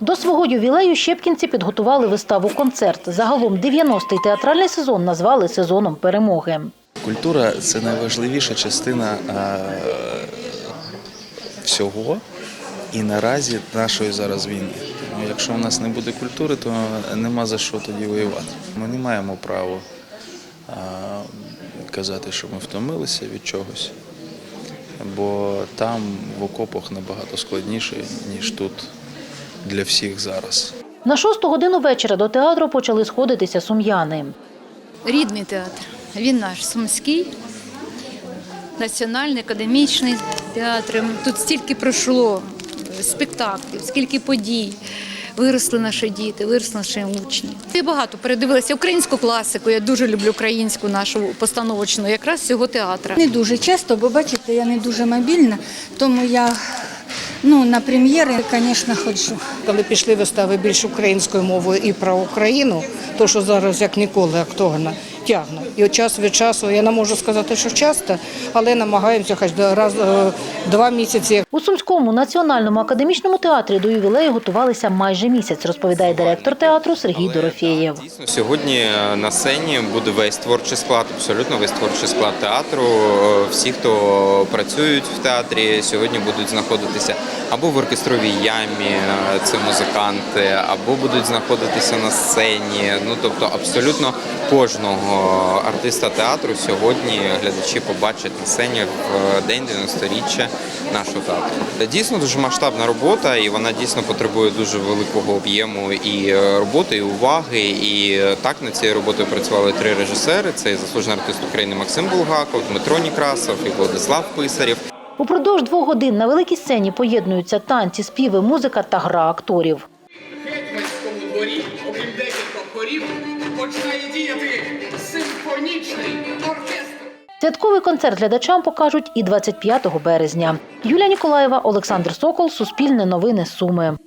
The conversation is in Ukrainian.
До свого ювілею щепкінці підготували виставу-концерт. Загалом 90-й театральний сезон назвали сезоном перемоги. Культура це найважливіша частина всього і наразі нашої зараз війни. Якщо у нас не буде культури, то нема за що тоді воювати. Ми не маємо права казати, що ми втомилися від чогось, бо там в окопах набагато складніше, ніж тут для всіх зараз. На шосту годину вечора до театру почали сходитися сум'яни. Рідний театр. Він наш сумський, національний, академічний театр. Тут стільки пройшло спектаклів, скільки подій. Виросли наші діти, виросли наші учні. Я багато передивилася українську класику. Я дуже люблю українську нашу постановочну, якраз цього театру. Не дуже часто, бо бачите, я не дуже мобільна, тому я ну, на прем'єри, звісно, ходжу. Коли пішли вистави більш українською мовою і про Україну, то що зараз як ніколи актуально тягне. І от час від часу я не можу сказати, що часто, але намагаємося хоч до- раз е, два місяці. У Сумському національному академічному театрі до ювілею готувалися майже місяць, розповідає директор театру Сергій Дорофєєв. Дійсно, сьогодні е, на сцені буде весь творчий склад, абсолютно весь творчий склад театру. Е, Всі, хто працюють в театрі, сьогодні будуть знаходитися або в оркестровій ямі, це музиканти, або будуть знаходитися на сцені. Ну тобто, абсолютно кожного артиста театру сьогодні глядачі побачать на сцені в день 90-річчя нашого театру. Дійсно дуже масштабна робота, і вона дійсно потребує дуже великого об'єму і е, роботи, і уваги. І так над цією роботою працювали три режисери: це заслужений артист України Максим Булгаков, Дмитро Нікрасов і Владислав Писарєв. Упродовж двох годин на великій сцені поєднуються танці, співи, музика та гра акторів. гетьманському дворі, окрім декількох хорів, починає діяти симфонічний оркестр. Святковий концерт глядачам покажуть і 25 березня. Юлія Ніколаєва, Олександр Сокол, Суспільне новини Суми.